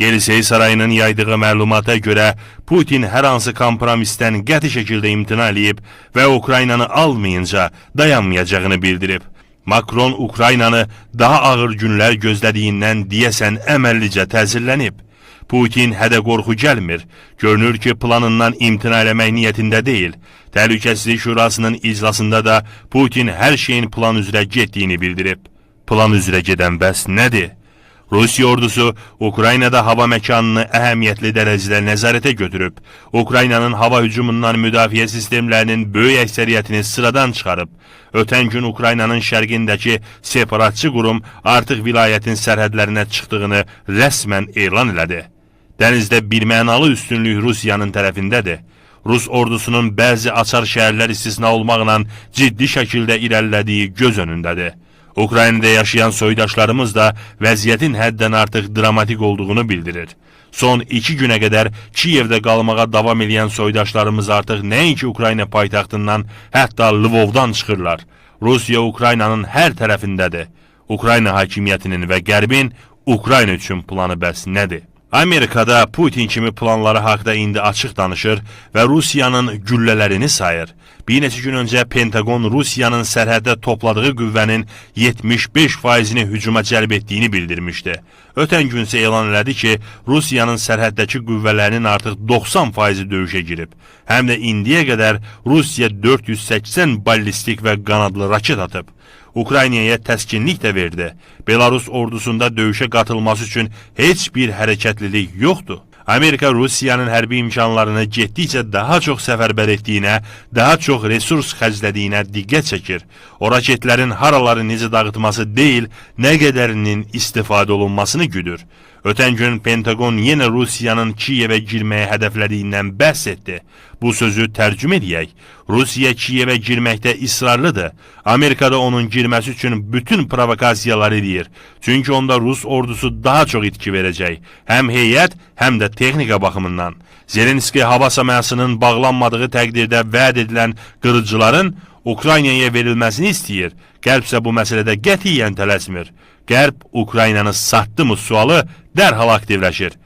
Yelisey sarayının yaydığı məlumata görə Putin hər hansı kompromisdən qəti şəkildə imtina eləyib və Ukraynanı almayınca dayanmayacağını bildirib. Makron Ukraynanı daha ağır günlər gözlədiyindən deyəsən əməllicə təsirlənib. Putin hədə qorxu gəlmir. Görünür ki, planından imtina eləmək niyyətində deyil. Təhlükəsizlik Şurasının iclasında da Putin hər şeyin plan üzrə getdiyini bildirib. Plan üzrə gedən bəs nədir? Rusiya ordusu Ukraynada hava məkanını əhəmiyyətli dərəcədə nəzarətə götürüb. Ukraynanın hava hücumundan müdafiə sistemlərinin böyük əksəriyyətini sıradan çıxarıb. Ötən gün Ukraynanın şərqindəki separatçı qurum artıq vilayətin sərhədlərinə çıxdığını rəsmən elan elədi. Dənizdə birmənalı üstünlük Rusiyanın tərəfindədir. Rus ordusunun bəzi açar şəhərlər istisna olmaqla ciddi şəkildə irəlilədiyi göz önündədir. Ukraynada yaşayan soydaşlarımız da vəziyyətin həddən artıq dramatik olduğunu bildirir. Son iki günə qədər Kiyevdə qalmağa davam edən soydaşlarımız artıq nəinki Ukrayna paytaxtından, hətta Lvovdan çıxırlar. Rusiya Ukraynanın hər tərəfindədir. Ukrayna hakimiyyətinin və Qərbin Ukrayna üçün planı bəs nədir? Amerikada Putin kimi planları haqda indi açıq danışır və Rusiyanın güllələrini sayır. Bir neçə gün öncə Pentagon Rusiyanın sərhəddə topladığı qüvvənin 75 faizini hücuma cəlb etdiyini bildirmişdi. Ötən gün isə elan elədi ki, Rusiyanın sərhəddəki qüvvələrinin artıq 90 faizi döyüşə girib. Həm də indiyə qədər Rusiya 480 ballistik və qanadlı raket atıb. Ukraynaya təskinlik də verdi. Belarus ordusunda döyüşə qatılması üçün heç bir hərəkətlilik yoxdur. Amerika Rusiyanın hərbi imkanlarını getdikcə daha çox səfərbər etdiyinə, daha çox resurs xərclədiyinə diqqət çəkir. O raketlərin haraları necə dağıtması deyil, nə qədərinin istifadə olunmasını güdür. Ötən gün Pentagon yenə Rusiyanın Kiyevə girməyə hədəflədiyindən bəhs etdi. Bu sözü tərcümə edək. Rusiya Kiyevə girməkdə israrlıdır. Amerikada onun girməsi üçün bütün provokasiyalar edir. Çünki onda Rus ordusu daha çox itki verəcək. Həm heyət, həm də texnika baxımından. Zelenski hava səmasının bağlanmadığı təqdirdə vəd edilən qırıcıların Ukraynaya verilməsini istəyir. Qərb isə bu məsələdə qətiyyən tələsmir. Qərb Ukraynanı satdı mı sualı dərhal aktivləşir.